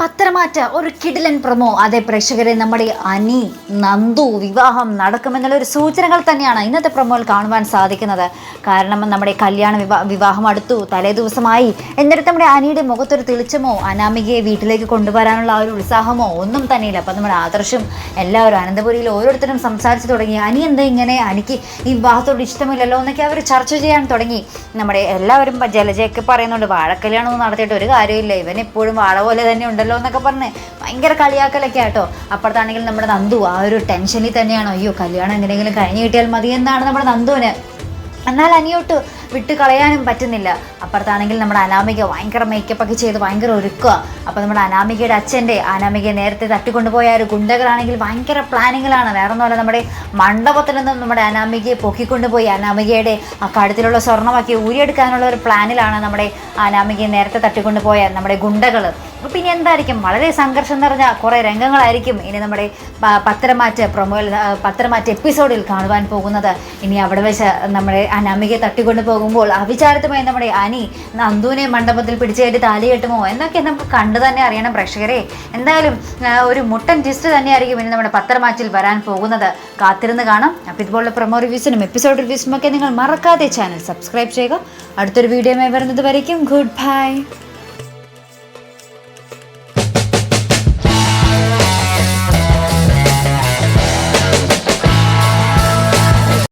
പത്രമാറ്റ ഒരു കിടിലൻ പ്രമോ അതെ പ്രേക്ഷകരെ നമ്മുടെ അനി നന്ദു വിവാഹം നടക്കുമെന്നുള്ള ഒരു സൂചനകൾ തന്നെയാണ് ഇന്നത്തെ പ്രമോയിൽ കാണുവാൻ സാധിക്കുന്നത്. കാരണം നമ്മുടെ കല്യാണ വിവാ വിവാഹം അടുത്തു തലേ ദിവസമായി. എന്നിട്ട് നമ്മുടെ അനിയുടെ മുഖത്തൊരു തെളിച്ചമോ അനാമികയെ വീട്ടിലേക്ക് കൊണ്ടുവരാനുള്ള ആ ഒരു ഉത്സാഹമോ ഒന്നും തന്നെയില്ല. അപ്പം നമ്മുടെ ആദർശം എല്ലാവരും അനന്തപുരിയിൽ ഓരോരുത്തരും സംസാരിച്ചു തുടങ്ങി. അനി എന്താ ഇങ്ങനെ അനിക്ക് ഈ വിവാഹത്തോട് ഇഷ്ടമില്ലല്ലോ എന്നൊക്കെ അവർ ചർച്ച ചെയ്യാൻ തുടങ്ങി. നമ്മുടെ എല്ലാവരും ജലജയൊക്കെ പറയുന്നുണ്ട് വാഴക്കല്യാണമൊന്നും നടത്തിയിട്ട് ഒരു കാര്യമില്ല ഇവൻ എപ്പോഴും വാഴ പോലെ തന്നെ ഉണ്ടല്ലോ എന്നൊക്കെ പറഞ്ഞ് ഭയങ്കര കളിയാക്കലൊക്കെ ആട്ടോ. അപ്പുറത്താണെങ്കിൽ നമ്മുടെ നന്ദു ആ ഒരു ടെൻഷനിൽ തന്നെയാണോ? അയ്യോ കല്യാണം എങ്ങനെയെങ്കിലും കഴിഞ്ഞ് കിട്ടിയാൽ മതി. എന്നാണ് നമ്മുടെ നന്ദുവിന്? എന്നാൽ അനിയോട്ട് വിട്ട് കളയാനും പറ്റുന്നില്ല. അപ്പുറത്താണെങ്കിൽ നമ്മുടെ അനാമിക ഭയങ്കര മേക്കപ്പ് ഒക്കെ ചെയ്ത് ഭയങ്കര ഒരുക്കുക. അപ്പോൾ നമ്മുടെ അനാമികയുടെ അച്ഛന്റെ അനാമികയെ നേരത്തെ തട്ടിക്കൊണ്ടുപോയ ഒരു ഗുണ്ടകളാണെങ്കിൽ ഭയങ്കര പ്ലാനിങ്ങിലാണ്. വേറെ ഒന്നുമല്ല നമ്മുടെ മണ്ഡപത്തിൽ നിന്നും നമ്മുടെ അനാമികയെ പൊക്കിക്കൊണ്ടുപോയി അനാമികയുടെ ആ കഴുത്തിലുള്ള സ്വർണമാക്കി ഊരിയെടുക്കാനുള്ള ഒരു പ്ലാനിലാണ് നമ്മുടെ അനാമികയെ നേരത്തെ തട്ടിക്കൊണ്ടുപോയ നമ്മുടെ ഗുണ്ടകൾ പിന്നെ എന്തായിരിക്കും? വളരെ സംഘർഷം നിറഞ്ഞ കുറേ രംഗങ്ങളായിരിക്കും ഇനി നമ്മുടെ പത്രമാറ്റ ആ, പത്രമാറ്റ് എപ്പിസോഡിൽ കാണുവാൻ പോകുന്നത്. ഇനി അവിടെ വെച്ച് നമ്മുടെ അനാമികയെ തട്ടിക്കൊണ്ട് പോകുമ്പോൾ അവിചാരിതമായി നമ്മുടെ അനി നന്ദുവിനെ മണ്ഡപത്തിൽ പിടിച്ചേറ്റ് താലി കെട്ടുമോ എന്നൊക്കെ നമുക്ക് കണ്ടു തന്നെ അറിയണം പ്രേക്ഷകരെ. എന്തായാലും ഒരു മുട്ടൻ ട്വിസ്റ്റ് തന്നെയായിരിക്കും ഇനി നമ്മുടെ പത്രമാച്ചിൽ വരാൻ പോകുന്നത്. കാത്തിരുന്ന് കാണാം. അപ്പോൾ ഇതുപോലുള്ള പ്രൊമോ റിവ്യൂസിനും എപ്പിസോഡ് റിവ്യൂസിനും ഒക്കെ നിങ്ങൾ മറക്കാതെ ചാനൽ സബ്സ്ക്രൈബ് ചെയ്യുക. അടുത്തൊരു വീഡിയോ വരുന്നത് വരയ്ക്കും. Good bye